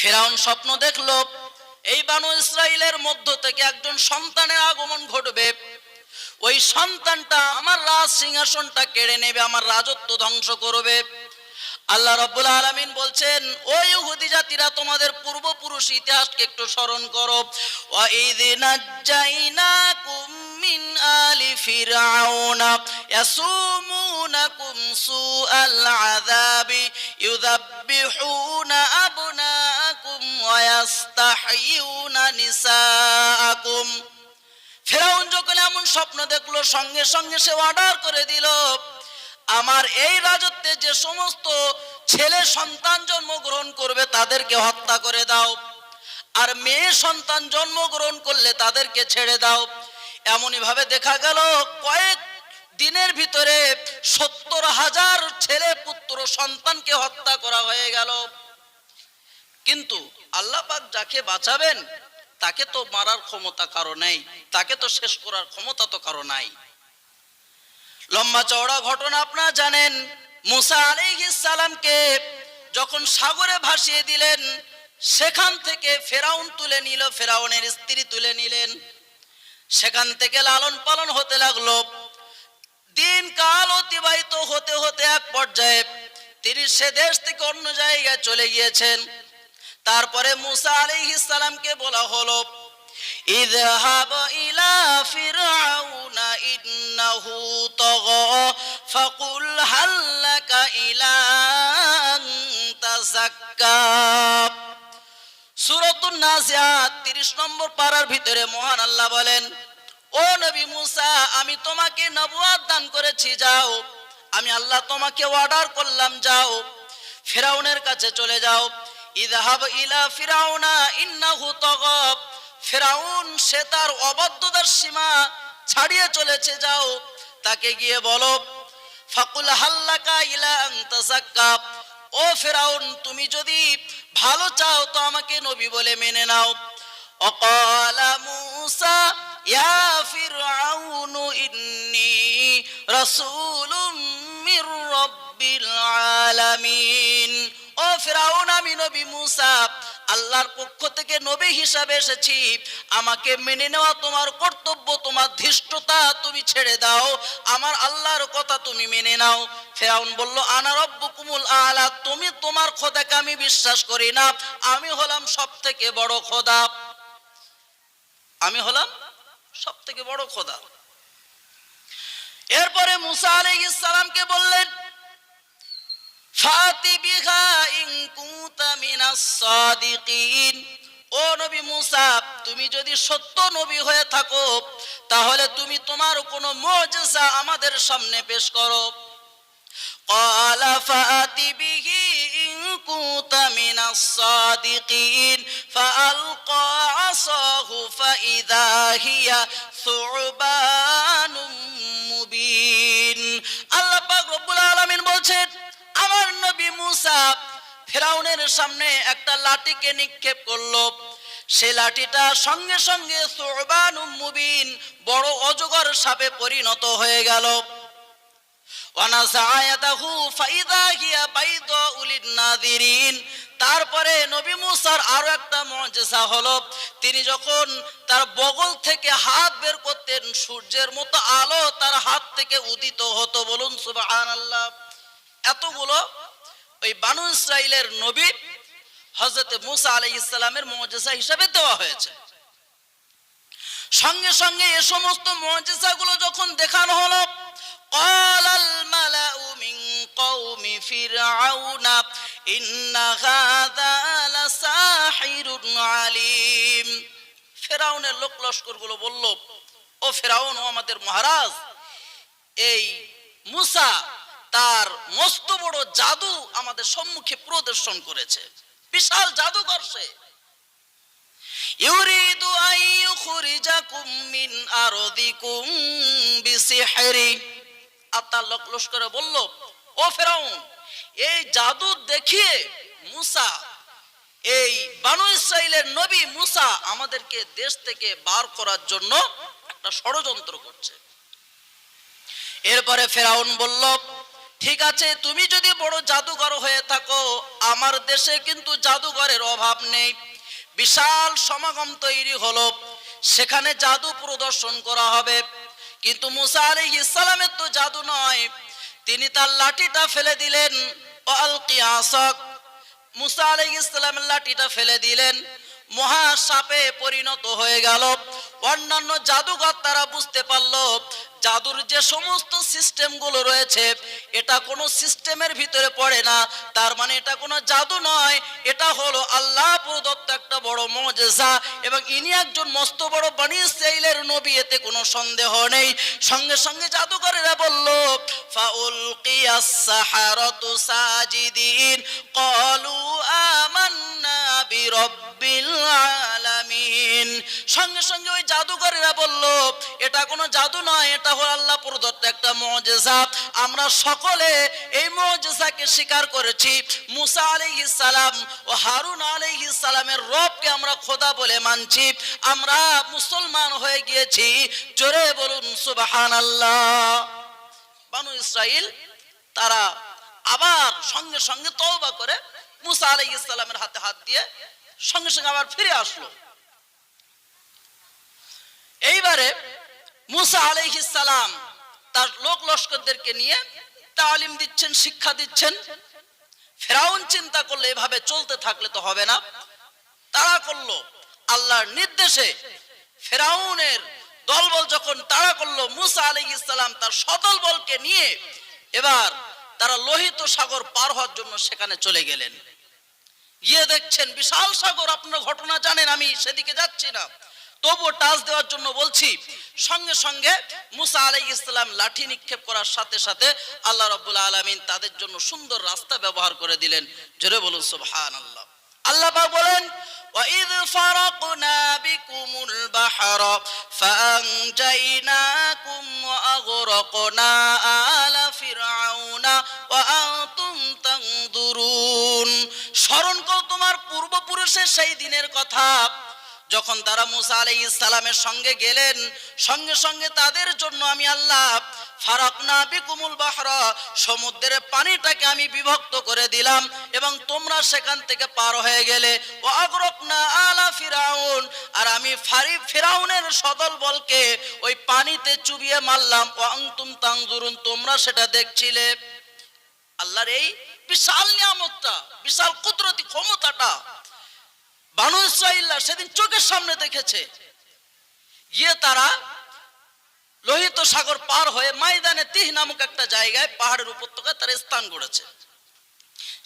ফেরাউন স্বপ্ন দেখল, এই বানু ইসরায়েলের মধ্য থেকে একজন সন্তানের আগমন ঘটবে। ওই সন্তানটা আমার রাজ সিংহাসনটা কেড়ে নেবে, আমার রাজত্ব ধ্বংস করবে। আল্লাহ রব্বুল আলামিন বলছেন ওই ইহুদি জাতিরা, তোমাদের পূর্বপুরুষ ইতিহাসকে একটু স্মরণ করো। মিন আলি ফিরআউনা, ইয়াসুমুনাকুম সুআল আযাবি, ইউযাব্বিহুনা নিসাআকুম ফেরাউন যখন এমন স্বপ্ন দেখল, সঙ্গে সঙ্গে সে অর্ডার করে দিল, আমার এই রাজত্বে যে সমস্ত ছেলে সন্তান জন্মগ্রহণ করবে, তাদেরকে হত্যা করে দাও। আর মেয়ে সন্তান জন্মগ্রহণ করলে তাদেরকে ছেড়ে দাও। এমনই ভাবে দেখা গেল, কয়েক দিনের ভিতরে সত্তর হাজার ছেলে পুত্র সন্তানকে হত্যা করা হয়ে গেল। কিন্তু আল্লাহ পাক যাকে বাঁচাবেন, তাকে তো মারার ক্ষমতা কারও নেই, তাকে তো শেষ করার ক্ষমতা তো কারও নাই। লম্বা চওড়া ঘটনা আপনারা জানেন, মুসা সালামকে যখন সাগরে ভাসিয়ে দিলেন, সেখান থেকে ফেরাউন তুলে নিল, ফেরাউনের স্ত্রী তুলে নিলেন। সেখান থেকে লালন পালন হতে লাগল। দিন কাল অতিবাহিত হতে হতে এক পর্যায়ে তিনি সে দেশ থেকে অন্য জায়গায় চলে গিয়েছেন। তারপরে মুসা আলাইহিস সালামকে বলা হলো اذهب إلى فرعون إنه طغى فقل هل لك إلى أن تزكى সুরতুন নাজিয়াত 30 নম্বর পারার ভিতরে মহান আল্লাহ বলেন ও নবী মুসা আমি তোমাকে নবুয়াত দান করেছি যাও আমি আল্লাহ তোমাকে অর্ডার করলাম যাও ফেরাউনের কাছে চলে যাও ইলা ফিরাউনা, ইন্নাহু ফেরাউন, সে তার সীমা ছাড়িয়ে চলেছে, যাও। তাকে গিয়ে বলো, ফাকুল হাল্লাকা ইলা আনতাসাক্কা ও ফেরাউন, তুমি যদি ভালো চাও, তো আমাকে নবী বলে মেনে নাও। অকাল মুসা, ইয়া ফিরআউন ইন্নী রাসূলুম মির রাব্বিল আলামিন ও আমি নবী মুসা, আল্লাহর পক্ষ থেকে নবী হিসাবে এসেছি। আমাকে মেনে নেওয়া তোমার কর্তব্য, তোমার ধৃষ্টতা তুমি ছেড়ে দাও। আমার আল্লাহর কথা তুমি মেনে নাও। ফেরাউন বলল, আনা রব্বুকুমুল আলা, তুমি তোমার খোদাকে আমি বিশ্বাস করি না। আমি হলাম সব থেকে বড় খোদা। আমি হলাম সব থেকে বড় খোদা। এরপরে মুসা আলাইহিস সালামকে বললেন ফাতি বিহা ইন কুনতা মিনাস সাদিকিন ও নবী মুসা তুমি যদি সত্য নবী হয়ে থাকো তাহলে তুমি তোমার কোনো মুজিজা আমাদের সামনে পেশ করো قال فأت به إن كنت من الصادقين فألقى عصاه فإذا هي ثعبان নবী মুসা ফেরাউনের সামনে একটা লাঠিকে নিক্ষেপ করল। সে লাঠিটা সঙ্গে সঙ্গে মুবিন বড় অজগর সাপে পরিণত হয়ে গেল। তারপরে নবী মুসার আরও একটা মজেসা হলো। তিনি যখন তার বগল থেকে হাত বের করতেন, সূর্যের মতো আলো তার হাত থেকে উদিত হতো। বলুন সুবহানাল্লাহ। এতগুলো ওই বানু ইসরাইলের নবী হজরত মুসা আলাই ইসলামের মজেসা হিসাবে দেওয়া হয়েছে সঙ্গে সঙ্গে এ সমস্ত মজেসাগুলো যখন দেখানো হলো قال الملأ من قوم فرعون إن هذا لساحر عليم ফেরাউনের লোক লস্করগুলো বলল ও ফেরাউন ও আমাদের মহারাজ এই মুসা তার মস্ত বড় জাদু আমাদের সম্মুখে প্রদর্শন করেছে। বিশাল জাদু করছে ইউরিদু আন আরদিকুম বিসিহরি। আত্মা লোক লস্করে বলল, ও ফেরাউন, এই জাদু দেখিয়ে আমাদেরকে দেশ থেকে বার করার জন্য একটা ষড়যন্ত্র করছে। এরপরে ফেরাউন বলল ঠিক আছে, তুমি যদি বড় জাদুঘর হয়ে থাকো, আমার দেশে কিন্তু জাদুঘরের অভাব নেই। বিশাল সমাগম তৈরি হলো। সেখানে জাদু প্রদর্শন করা হবে। কিন্তু মুসা আলী ইসলামের তো জাদু নয়। তিনি তার লাঠিটা ফেলে দিলেন। মুসা আলী ইসলামের লাঠিটা ফেলে দিলেন। মহা সাপে পরিণত হয়ে গেল। অন্যান্য জাদুঘর তারা বুঝতে পারল, জাদুর যে সমস্ত সিস্টেমগুলো রয়েছে, এটা কোনো সিস্টেমের ভিতরে পড়ে না, তার মানে এটা কোনো জাদু নয়, এটা হলো আল্লাহ প্রদত্ত একটা বড় মজেজা, এবং ইনি একজন মস্ত বড় বাণী সেইলের নবী, এতে কোনো সন্দেহ নেই। সঙ্গে সঙ্গে জাদুকরেরা বলল ফাউল কিয়াসাহারাতু সাজিদিন ক্বালু আমান্না বিরব্বিল আলামিন। সঙ্গে সঙ্গে ওই জাদুকরেরা বলল, এটা কোনো জাদু নয়, এটা হলো আল্লাহ প্রদত্ত একটা মজেজা। আমরা সকলে এই মজেজাকে স্বীকার করেছি। মুসা আলাইহিস সালাম ও হারুন আলাইহিস সালামের রবকে আমরা খোদা বলে মানছি। আমরা মুসলমান হয়ে গিয়েছি। জোরে বলুন, সুবহানাল্লাহ। বানু ইসরাইল, তারা আবার সঙ্গে সঙ্গে তওবা করে মুসা আলাইহিস সালামের হাতে হাত দিয়ে সঙ্গে সঙ্গে আবার ফিরে আসলো। এইবারে মুসা সালাম তার লোক লস্করদেরকে নিয়ে তালিম দিচ্ছেন, শিক্ষা দিচ্ছেন। ফেরাউন চিন্তা করলে, এভাবে চলতে থাকলে তো হবে না। তারা করল, আল্লাহর নির্দেশে ফেরাউনের দলবল যখন তাড়া করল, মুসা আলাইহিস সালাম তার সদল বলকে নিয়ে এবার তারা লোহিত সাগর পার হওয়ার জন্য সেখানে চলে গেলেন। গিয়ে দেখছেন, বিশাল সাগর, আপনার ঘটনা জানেন, আমি সেদিকে যাচ্ছি না। তবুও টাচ দেওয়ার জন্য বলছি সঙ্গে সঙ্গে মুসা আলাই ইসলাম লাঠি নিক্ষেপ করার সাথে সাথে আল্লাহ রব্বুল আলমিন তাদের জন্য সুন্দর রাস্তা ব্যবহার করে দিলেন জোরে বলুন সুবহান আল্লাহ আল্লাহ পাক বলেন وَإِذْ فَرَقْنَا بِكُمُ الْبَحْرَ فَأَنْجَيْنَاكُمْ وَأَغْرَقْنَا آلَ فِرْعَوْنَ وَأَنْتُمْ تَنْظُرُونَ স্মরণ করো তোমার পূর্বপুরুষের সেই দিনের কথা যখন তারা মুসা আলাই ইসলামের সঙ্গে গেলেন, সঙ্গে সঙ্গে তাদের জন্য আমি আল্লাহ ফারাকনা বিকুমুল বাহরা, সমুদ্রের পানিটাকে আমি বিভক্ত করে দিলাম এবং তোমরা সেখান থেকে পার হয়ে গেলে ও আলা ফিরাউন, আর আমি সদল বলকে ওই পানিতে চুবিয়ে মারলাম তোমরা সেটা দেখছিলে। আল্লাহর এই বিশাল নিয়ামতটা, বিশাল কুদরতি ক্ষমতাটা বানু ইসরাইল্লা সেদিন চোখের সামনে দেখেছে। গিয়ে তারা লোহিত সাগর পার হয়ে ময়দানে তিহ নামক একটা জায়গায় পাহাড়ের উপত্যকায় তারা স্থান করেছে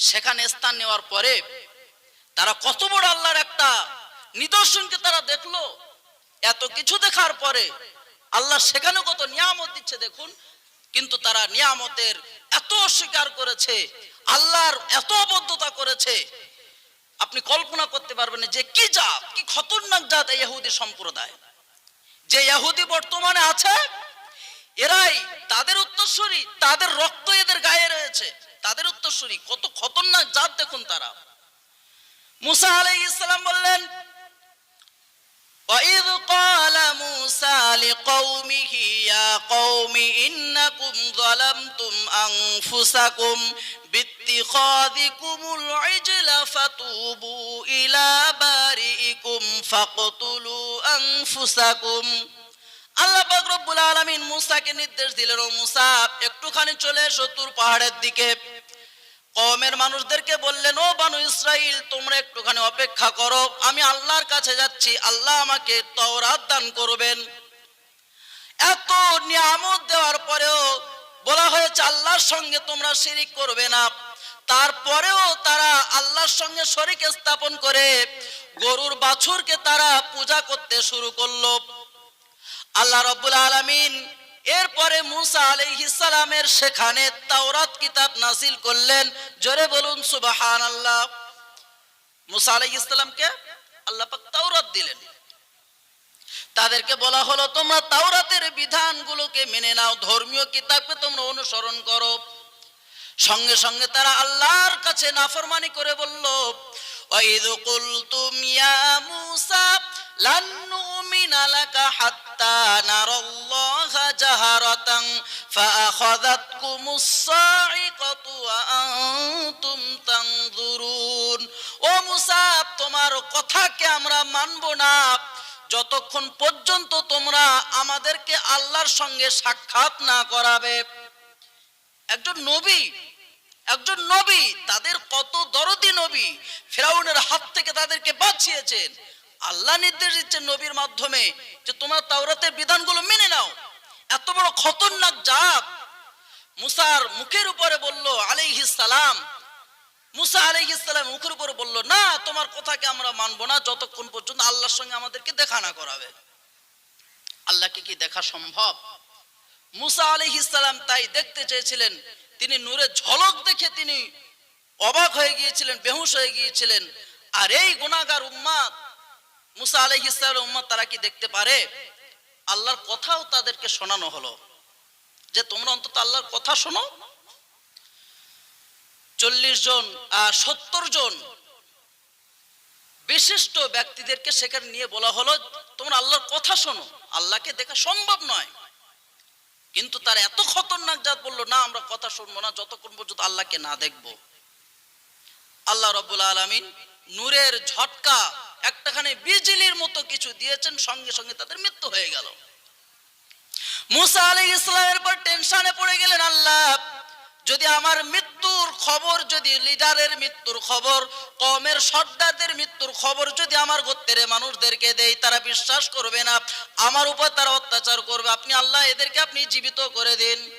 সেখানে স্থান নেওয়ার পরে তারা কত বড় আল্লাহর একটা নিদর্শনকে তারা দেখল। এত কিছু দেখার পরে আল্লাহ সেখানে কত নিয়ামত দিচ্ছে দেখুন, কিন্তু তারা নিয়ামতের এত অস্বীকার করেছে, আল্লাহর এত অবদ্ধতা করেছে আপনি কল্পনা করতে পারবেন না যে কি জাত কি খতরনাক জাত এই ইহুদি সম্প্রদায় যে ইহুদি বর্তমানে আছে এরাই তাদের উত্তরসূরি তাদের রক্ত এদের গায়ে রয়েছে তাদের উত্তরসূরি কত খতরনাক জাত দেখুন তারা মুসা আলাইহিস ইসলাম বললেন وإذ قال موسى لقومه يا قوم إنكم ظلمتم أنفسكم باتخاذكم العجل فتوبوا إلى بارئكم فاقتلوا أنفسكم আল্লাহ পাক রব্বুল আলামিন মুসাকে নির্দেশ দিলেন ও মুসা একটুখানি চলে এসো তুর পাহাড়ের দিকে কমের মানুষদেরকে বললেন ও বানু ইসরাইল তোমরা একটুখানি অপেক্ষা করো আমি আল্লাহর কাছে যাচ্ছি আল্লাহ আমাকে তওরাত দান করবেন এত নিয়ামত দেওয়ার পরেও বলা হয়েছে আল্লাহর সঙ্গে তোমরা শিরিক করবে না তারপরেও তারা আল্লাহর সঙ্গে শরিক স্থাপন করে গরুর বাছুরকে তারা পূজা করতে শুরু করল। আল্লাহ রব্বুল আলামিন এরপরে মুসা সালামের সেখানে তাওরাত কিতাব নাজিল করলেন। জোরে বলুন, সুবহানাল্লাহ। মুসা আলাইহিস সালামকে আল্লাহ পাক তাওরাত দিলেন। তাদেরকে বলা হলো, তোমরা তাওরাতের বিধানগুলোকে মেনে নাও, ধর্মীয় কিতাবকে তোমরা অনুসরণ করো। সঙ্গে সঙ্গে তারা আল্লাহর কাছে নাফরমানি করে বলল وَإِذْ قُلْتُمْ يَا مُوسَى লান নুমিনা লাকা হাত্তা নারাল্লাহা জাহারাতান ফাআখাযাতকুমুস সাইকাতু ওয়া আনতুম তানজুরুন ও মুসা তোমার কথাকে আমরা মানব না যতক্ষণ পর্যন্ত তোমরা আমাদেরকে আল্লাহর সঙ্গে সাক্ষাৎ না করাবে একজন নবী একজন নবী, তাদের কত দরদি নবী, ফেরাউনের হাত থেকে তাদেরকে বাঁচিয়েছেন। আল্লাহ নির্দেশ দিচ্ছেন নবীর মাধ্যমে যে তোমরা তাওরাতের বিধানগুলো মেনে নাও। এত বড় খতরনাক জাত। মুসার মুখের উপরে বলল, আলাইহিস সালাম। মুসা আলাইহিস সালাম মুখের উপরে বলল, না, তোমার কথাকে আমরা মানবো না, যতক্ষণ পর্যন্ত আল্লাহর সঙ্গে আমাদেরকে দেখা না করাবে। আল্লাহকে কি দেখা সম্ভব? মুসা আলাইহিস সালাম তাই দেখতে চেয়েছিলেন। তিনি নূরের ঝলক দেখে তিনি অবাক হয়ে গিয়েছিলেন, বেহুশ হয়ে গিয়েছিলেন। আর এই গুণাগার উম্মাদ, মুসা আলাইহিস সালাম উম্মাদ তারা কি দেখতে পারে? আল্লাহর কথাও তাদেরকে শোনানো হলো। যে তোমরা অন্তত আল্লাহর কথা শোনো। চল্লিশ জন সত্তর জন বিশিষ্ট ব্যক্তিদেরকে সেখানে নিয়ে বলা হলো, তোমরা আল্লাহর কথা শোনো। আল্লাহকে দেখা সম্ভব নয়। কিন্তু তার এত খতরনাক জাত বলল, না, আমরা কথা শুনব না, যতক্ষণ পর্যন্ত আল্লাহকে না দেখব। আল্লাহ রব্বুল আলমিন নূরের ঝটকা একটাখানে বিজলির মতো কিছু দিয়েছেন, সঙ্গে সঙ্গে তাদের মৃত্যু হয়ে গেল। মুসা আলী ইসলামের পর টেনশনে পড়ে গেলেন আল্লাহ। যদি আমার মৃত্যুর খবর, যদি লিডারের মৃত্যুর খবর, কমের সর্দারদের মৃত্যুর খবর যদি আমার গোত্রের মানুষদেরকে দেই তারা বিশ্বাস করবে না। আমার উপর তারা অত্যাচার করবে। আপনি আল্লাহ এদেরকে আপনি জীবিত করে দিন।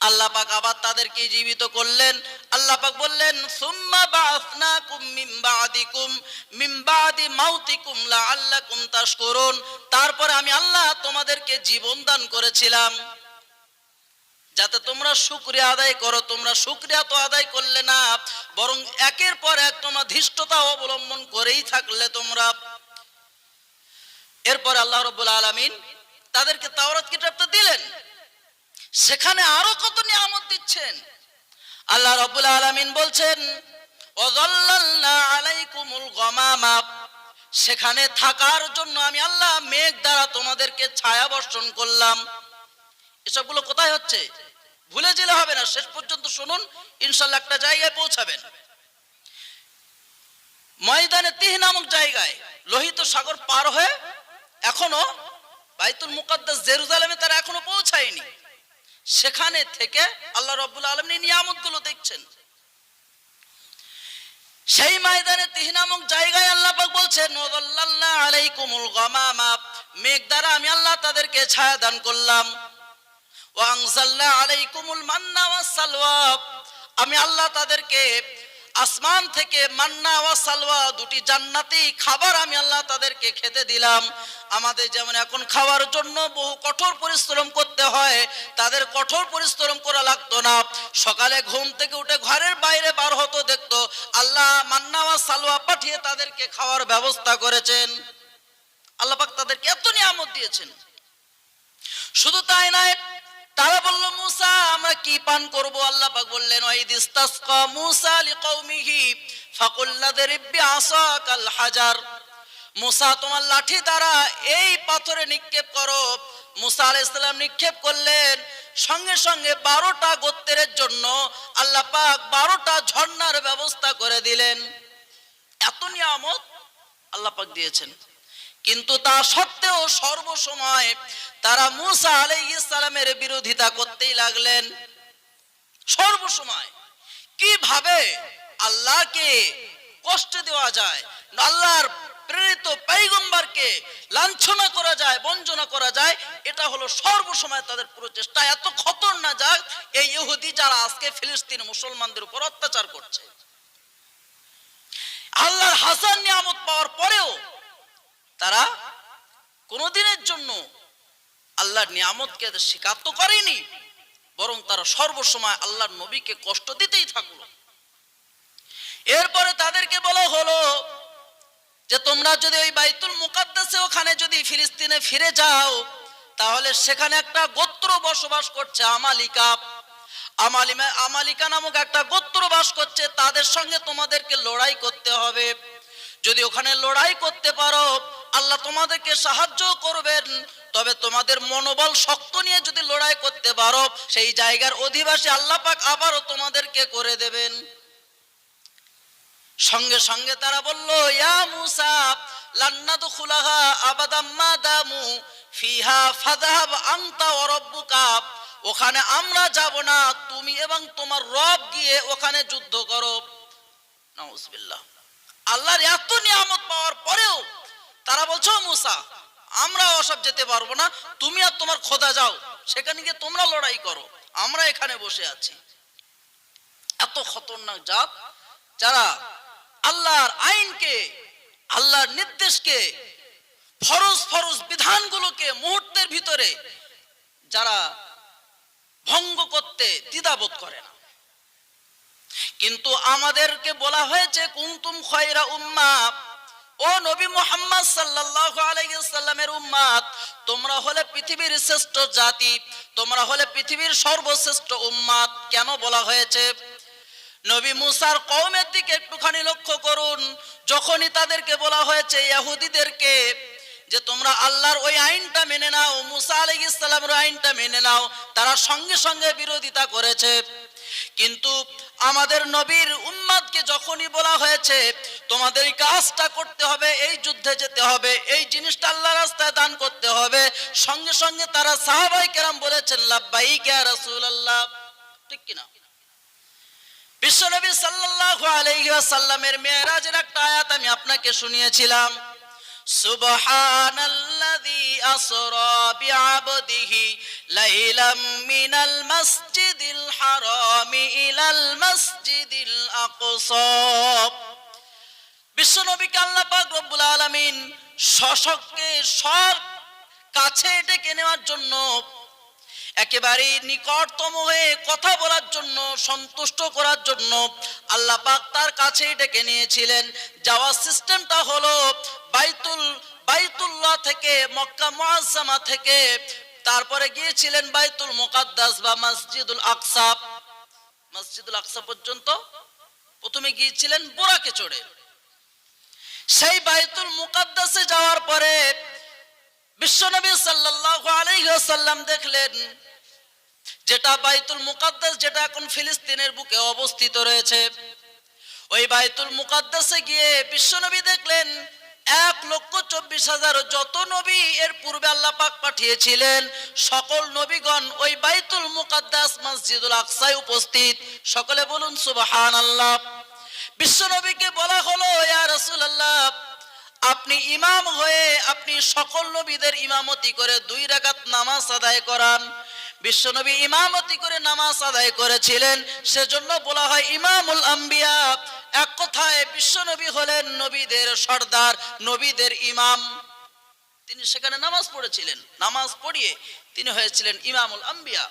আল্লাহ পাক আবার তাদেরকে জীবিত করলেন। আল্লাহ পাক বললেন, সুম্মা বাসনাকুম মিন বাদিকুম, মিন বাদি মাউতিকুম লাআল্লাকুম তাশকুরুন। তারপরে আমি আল্লাহ তোমাদেরকে জীবন দান করেছিলাম। যাতে তোমরা শুক্রিয়া আদায় করো, তোমরা শুক্রিয়া তো আদায় করলে না, বরং একের পর এক তোমরা ধৃষ্টতা অবলম্বন করেই থাকলে তোমরা। এরপর আল্লাহ রব্বুল আলামিন তাদেরকে তাওরাত কিতাবটা দিলেন। সেখানে আরও কত নিয়ামত দিচ্ছেন। আল্লাহ রব্বুল আলামিন বলছেন আলাইকুমুল গামামা। সেখানে থাকার জন্য আমি আল্লাহ মেঘ দ্বারা তোমাদেরকে ছায়া বর্ষণ করলাম। এসবগুলো কোথায় হচ্ছে? ভুলে গেলে হবে না। শেষ পর্যন্ত শুনুন, ইনশাল্লাহ একটা জায়গায় পৌঁছাবেন। ময়দানে তিহ নামক জায়গায় লোহিত সাগর পার হয়ে এখনও বাইতুল মুকাদ্দাস জেরুজালেমে তারা এখনও পৌঁছায়নি। সেখানে থেকে আল্লাহ রব্বুল আলমী নিয়ামতগুলো দেখছেন। সেই ময়দানে তিহ নামক জায়গায় আল্লাহ পাক বলছেন আলাইকুমুল গামামা। মেঘ দ্বারা আমি আল্লাহ তাদেরকে ছায়া দান করলাম। আলাইকুমুল মান্না আমি আল্লাহ তাদেরকে আসমান থেকে মান্না ওয়া সালওয়া দুটি জান্নাতি খাবার আমি আল্লাহ তাদেরকে খেতে দিলাম। আমাদের যেমন এখন খাওয়ার জন্য বহু কঠোর পরিশ্রম করতে হয়, তাদের কঠোর পরিশ্রম করা লাগতো না। সকালে ঘুম থেকে উঠে ঘরের বাইরে বার হতো, দেখতো আল্লাহ মান্না ওয়া সালওয়া পাঠিয়ে তাদেরকে খাওয়ার ব্যবস্থা করেছেন। আল্লাহ পাক তাদেরকে এত নিয়ামত দিয়েছেন। শুধু তাই নয় তারা বলল, মুসা, আমরা কি পান করব? আল্লাহ পাক বললেন ওয়াইদ ইস্তাসকা মুসা লিকৌমিহি ফাকুল্লা দরিবি আসাকাল হাজার। মুসা, তোমার লাঠি দ্বারা এই পাথরে নিক্ষেপ করো। মুসা আলাইহিস সালাম নিক্ষেপ করলেন। সঙ্গে সঙ্গে বারোটা গোত্রের জন্য আল্লাহ পাক বারোটা ঝর্ণার ব্যবস্থা করে দিলেন। এত নিয়ামত আল্লাহ পাক দিয়েছেন। কিন্তু তা সত্ত্বেও সর্বসময় তারা মুসা আলাইসালামের বিরোধিতা করতেই লাগলেন। সর্বসময়। কীভাবে আল্লাহকে কষ্ট দেওয়া যায়, আল্লাহর প্রেরিত পাইগম্বারকে লাঞ্ছনা করা যায়, বঞ্চনা করা যায়, এটা হলো সর্বসময় তাদের প্রচেষ্টা এত খতর না যাক এই ইহুদি যারা আজকে ফিলিস্তিন মুসলমানদের উপর অত্যাচার করছে। আল্লাহর হাসান নিয়ামত পাওয়ার পরেও তারা কোনোদিনের জন্য আল্লাহর নিয়ামতকে স্বীকার তো করেনি, বরং তারা সর্বসময় আল্লাহর নবীকে কষ্ট দিতেই থাকল। এরপরে তাদেরকে বলা হলো যে, তোমরা যদি ওই বাইতুল মুকাদ্দাসে ওখানে যদি ফিলিস্তিনে ফিরে যাও, তাহলে সেখানে একটা গোত্র বসবাস করছে আমালিকা। আমালিমা, আমালিকা নামক একটা গোত্র বাস করছে, তাদের সঙ্গে তোমাদেরকে লড়াই করতে হবে। যদি ওখানে লড়াই করতে পারো আল্লাহ তোমাদেরকে সাহায্য করবেন। তবে তোমাদের মনোবল শক্ত নিয়ে যদি লড়াই করতে পারো, সেই জায়গার অধিবাসী আল্লাহ পাক আবারও তোমাদেরকে করে দেবেন। সঙ্গে সঙ্গে তারা বলল, ইয়া মুসা লান্নাদু খুলাহা আবাদাম্মা দামু ফিহা ফাদাহাব আংতা ওরব্বুকা ওখানে আমরা যাব না, তুমি এবং তোমার রব গিয়ে ওখানে যুদ্ধ করো। নাউজুবিল্লাহ। আল্লাহর এত নিয়ামত পাওয়ার পরেও তারা বলছো মুসা, আমরা ওসব যেতে পারব না। তুমি আর তোমার খোদা যাও। সেখানে গিয়ে তোমরা লড়াই করো। আমরা এখানে বসে আছি। এত খতরনাক জাত, যারা আল্লাহর আইনকে, আল্লাহর নির্দেশকে, ফরজ ফরজ বিধানগুলোকে মুহূর্তের ভিতরে যারা ভঙ্গ করতে দ্বিধাবোধ করে না। কিন্তু আমাদেরকে বলা হয়েছে, কুনতুম খয়রা উম্মা ও নবী মোহাম্মদ সাল্লাল্লাহু আলাইহি সাল্লামের উম্মাত তোমরা হলে পৃথিবীর শ্রেষ্ঠ জাতি, তোমরা হলে পৃথিবীর সর্বশ্রেষ্ঠ উম্মাত কেন বলা হয়েছে? নবী মুসার কওমের দিকে একটুখানি লক্ষ্য করুন, যখনই তাদেরকে বলা হয়েছে ইহুদিদেরকে যে তোমরা আল্লাহর ওই আইনটা মেনে নাও, মুসা আলাইহিস সালামের আইনটা মেনে নাও, তারা সঙ্গে সঙ্গে বিরোধিতা করেছে। কিন্তু আমাদের নবীর উম্মাদকে যখনই বলা হয়েছে তোমাদের এই কাজটা করতে হবে, এই যুদ্ধে যেতে হবে, এই জিনিসটা আল্লাহ রাস্তায় দান করতে হবে। সঙ্গে সঙ্গে তারা সাহাবাই কেরাম বলেছেন, লাব্বাইক ইয়া রাসূলুল্লাহ। ঠিক কিনা? বিশ্বনবী সাল্লাল্লাহু আলাইহি ওয়াসাল্লামের মেরাজের একটা আয়াত আমি আপনাকে শুনিয়েছিলাম। সুবহানাল্লাযী আসরা বিআবদিহি লাইলাম মিনাল মাসজিদিল হারামি ইলাল মাসজিদিল আকসা। বিশ্বনবীকে আল্লাহ পাক রব্বুল আলামিন শশককে সর কাছে ডেকে নেওয়ার জন্য, একেবারে নিকটতম হয়ে কথা বলার জন্য, সন্তুষ্ট করার জন্য আল্লাহ পাক তার কাছেই ডেকে নিয়েছিলেন। যাওয়ার সিস্টেমটা হলো বাইতুল, বাইতুল্লাহ থেকে মক্কা মুআজ্জামা থেকে, তারপরে গিয়েছিলেন বাইতুল মুকাদ্দাস বা মসজিদুল আকসা। মসজিদুল আকসা পর্যন্ত প্রথমে গিয়েছিলেন বোরাকে চড়ে। সেই বাইতুল মুকাদ্দাসে যাওয়ার পরে বিশ্বনবী সাল্লাল্লাহু আলাইহি ওয়াসাল্লাম দেখলেন যেটা বাইতুল মুকাদ্দাস, যেটা এখন ফিলিস্তিনের বুকে অবস্থিত রয়েছে। ওই বাইতুল মুকাদ্দাসে গিয়ে বিশ্বনবী দেখলেন, এক লক্ষ চব্বিশ হাজার যত নবী এর পূর্বে আল্লাহ পাক পাঠিয়েছিলেন, সকল নবীগণ ওই বাইতুল মুকাদ্দাস, মসজিদুল আকসায় উপস্থিত। সকলে বলুন সুবহান আল্লাহ বিশ্বনবীকে বলা হলো, ইয়া আপনি ইমাম হয়ে আপনি সকল নবীদের ইমামতি করে দুই রাকাত নামাজ আদায় করান। বিশ্বনবী ইমামতি করে নামাজ আদায় করেছিলেন। সেজন্য বলা হয়, ইমামুল আম্বিয়া, এক কথায় বিশ্বনবী হলেন নবীদের সর্দার, নবীদের ইমাম। তিনি সেখানে নামাজ পড়েছিলেন, নামাজ পড়িয়ে তিনি হয়েছিলেন ইমামুল আম্বিয়া।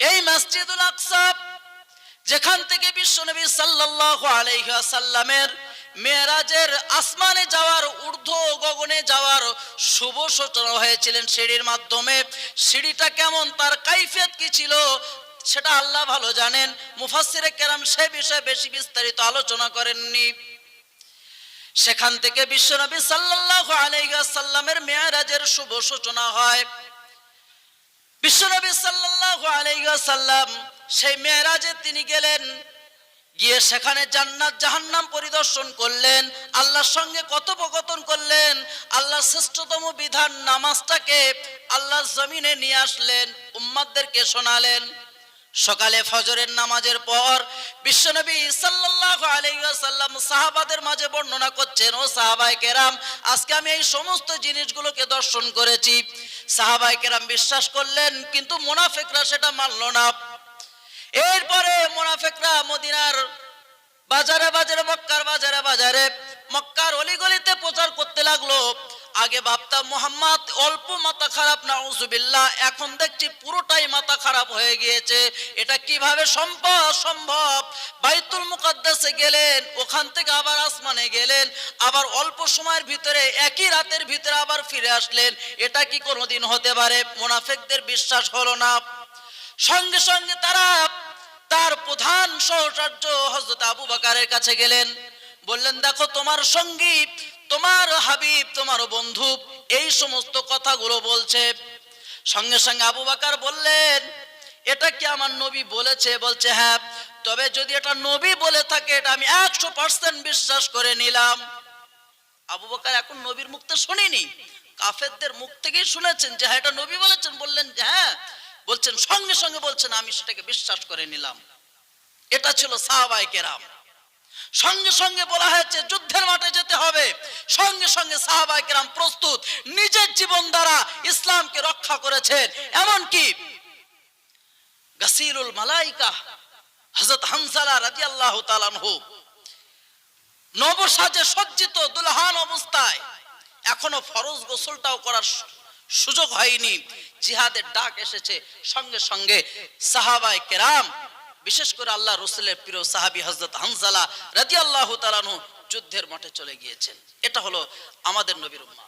এই মসজিদুল আকসা যেখান থেকে বিশ্বনবী সাল্লাল্লাহু আলাইহি ওয়াসাল্লামের মেরাজের আসমানে যাওয়ার ঊর্ধ্ব গগনে যাওয়ার শুভ সূচনা হয়েছিলেন সিঁড়ির মাধ্যমে। সিঁড়িটা কেমন, তার কাইফিয়ত কি ছিল, সেটা আল্লাহ ভালো জানেন। মুফাসসিরে কেরাম সে বিষয়ে বেশি বিস্তারিত আলোচনা করেননি। সেখান থেকে বিশ্বনবী সাল্লাল্লাহু আলাইহি ওয়াসাল্লামের শুভ সূচনা হয়। বিশ্বনবী সাল্লাল্লাহু আলাইহি ওয়াসাল্লাম সেই মেরাজে তিনি গেলেন, গিয়ে সেখানে জান্নাত জাহান্নাম পরিদর্শন করলেন, আল্লাহর সঙ্গে কথোপকথন করলেন, আল্লাহর শ্রেষ্ঠতম বিধান নামাজটাকে আল্লাহর জমিনে নিয়ে আসলেন, উম্মাদদেরকে শোনালেন। সকালে ফজরের নামাজের পর বিশ্বনবী সাল্লাল্লাহু আলাইহি ওয়াসাল্লাম সাহাবাদের মাঝে বর্ণনা করছেন, ও সাহাবায়ে কেরাম, আজকে আমি এই সমস্ত জিনিসগুলোকে দর্শন করেছি। সাহাবায়ে কেরাম বিশ্বাস করলেন, কিন্তু মুনাফিকরা সেটা মানল না। এরপরে মোনাফেকরা মদিনার বাজারে বাজারে, মক্কার বাজারে বাজারে, মক্কার অলিগলিতে প্রচার করতে লাগল। আগে ভাবতাম, মোহাম্মদ, অল্প মাথা খারাপ না উজুবিল্লাহ এখন দেখছি পুরোটাই মাথা খারাপ হয়ে গিয়েছে। এটা কীভাবে সম্ভব সম্ভব? বাইতুল মুকাদ্দাসে গেলেন, ওখান থেকে আবার আসমানে গেলেন, আবার অল্প সময়ের ভিতরে, একই রাতের ভিতরে আবার ফিরে আসলেন। এটা কি কোনোদিন হতে পারে? মোনাফেকদের বিশ্বাস হলো না। সঙ্গে সঙ্গে তারা তার প্রধান সহচর্য হজরত আবু বাকারের কাছে গেলেন। বললেন, দেখো, তোমার সঙ্গী, তোমার হাবিব, তোমার বন্ধু এই সমস্ত কথাগুলো বলছে। সঙ্গে সঙ্গে আবু বাকার বললেন, এটা কি আমার নবী বলেছে? বলছে হ্যাঁ তবে যদি এটা নবী বলে থাকে, এটা আমি একশো পার্সেন্ট বিশ্বাস করে নিলাম। আবু বকর এখন নবীর মুখ থেকে শুনিনি। কাফেরদের মুখ থেকেই শুনেছেন যে হ্যাঁ এটা নবী বলেছেন। বললেন হ্যাঁ বলছেন, সঙ্গে সঙ্গে বলছেন, আমি সেটাকে বিশ্বাস করে নিলাম। এটা ছিল সাহাবাই কেরাম। সঙ্গে সঙ্গে বলা হয়েছে, যুদ্ধের মাঠে যেতে হবে। সঙ্গে সঙ্গে সাহাবাই কেরাম প্রস্তুত। নিজের জীবন দ্বারা ইসলামকে রক্ষা করেছেন। এমনকি গাসিরুল মালাইকা, হযরত হানসালা রাদিয়াল্লাহু তাআলা আনহু, নবসাজে সজ্জিত দুলহান অবস্থায় এখনও ফরজ গোসলটাও করার সুযোগ হয়নি। জিহাদের ডাক এসেছে। সঙ্গে সঙ্গে সাহাবাই কেরাম, বিশেষ করে আল্লাহ রসুলের প্রিয় সাহাবি হজরত হানজালা রাজি আল্লাহ তালানু যুদ্ধের মঠে চলে গিয়েছেন। এটা হলো আমাদের নবীর উম্মা।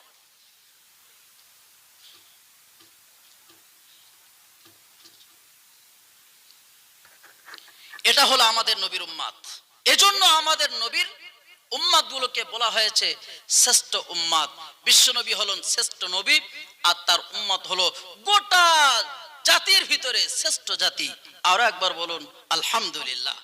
এটা হলো আমাদের নবীর উম্মাদ। এজন্য আমাদের নবীর উম্মাদ গুলোকে বলা হয়েছে শ্রেষ্ঠ উম্মাদ। বিশ্বনবী হলেন শ্রেষ্ঠ নবী, আর তার উম্মাদ হলো গোটা জাতির ভিতরে শ্রেষ্ঠ জাতি। আরও একবার বলুন, আলহামদুলিল্লাহ।